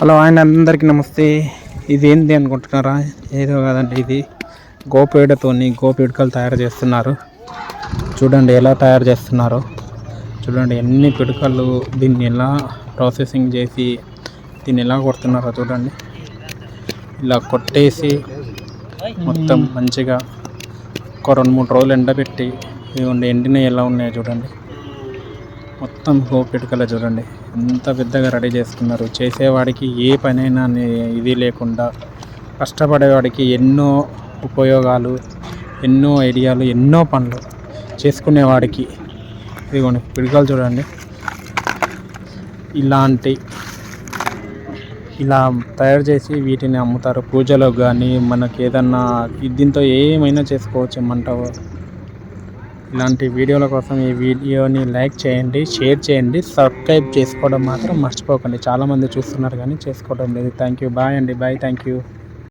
Hello ఆయన అందరికీ నమస్తే. ఇది ఏంటి అనుకుంటున్నారా? ఏదో కాదండి ఇది. గోపేడతోని గోపిడకలు తయారు చేస్తున్నారు. చూడండి ఎలా తయారు చేస్తున్నారో. చూడండి ఎన్ని పిడకలు దీన్ని ఎలా ప్రాసెసింగ్ చేసి దీన్ని ఎలా కొడుతున్నారో చూడండి. ఇలా కొట్టేసి మొత్తం మంచిగా ఒక రెండు మూడు రోజులు ఎండబెట్టి ఇదిగోండి ఎండినవి ఎలా ఉన్నాయో చూడండి. మొత్తం గోపిడకలే చూడండి. ఎంత పెద్దగా రెడీ చేసుకున్నారు. చేసేవాడికి ఏ పనైనా ఇది లేకుండా కష్టపడేవాడికి ఎన్నో ఉపయోగాలు ఎన్నో ఐడియాలు ఎన్నో పనులు చేసుకునేవాడికి. ఇదిగోండి పిడికలు చూడండి. ఇలాంటి ఇలా తయారు చేసి వీటిని అమ్ముతారు. పూజలో కానీ మనకి ఏదన్నా దీంతో ఏమైనా చేసుకోవచ్చు మంట ఇలాంటి వీడియోల కోసం ఈ వీడియోని లైక్ చేయండి షేర్ చేయండి సబ్స్క్రైబ్ చేసుకోవడం మాత్రం మర్చిపోకండి. చాలామంది చూస్తున్నారు కానీ చేసుకోవడం లేదు. థ్యాంక్ యూ బాయ్ అండి. బాయ్. Thank you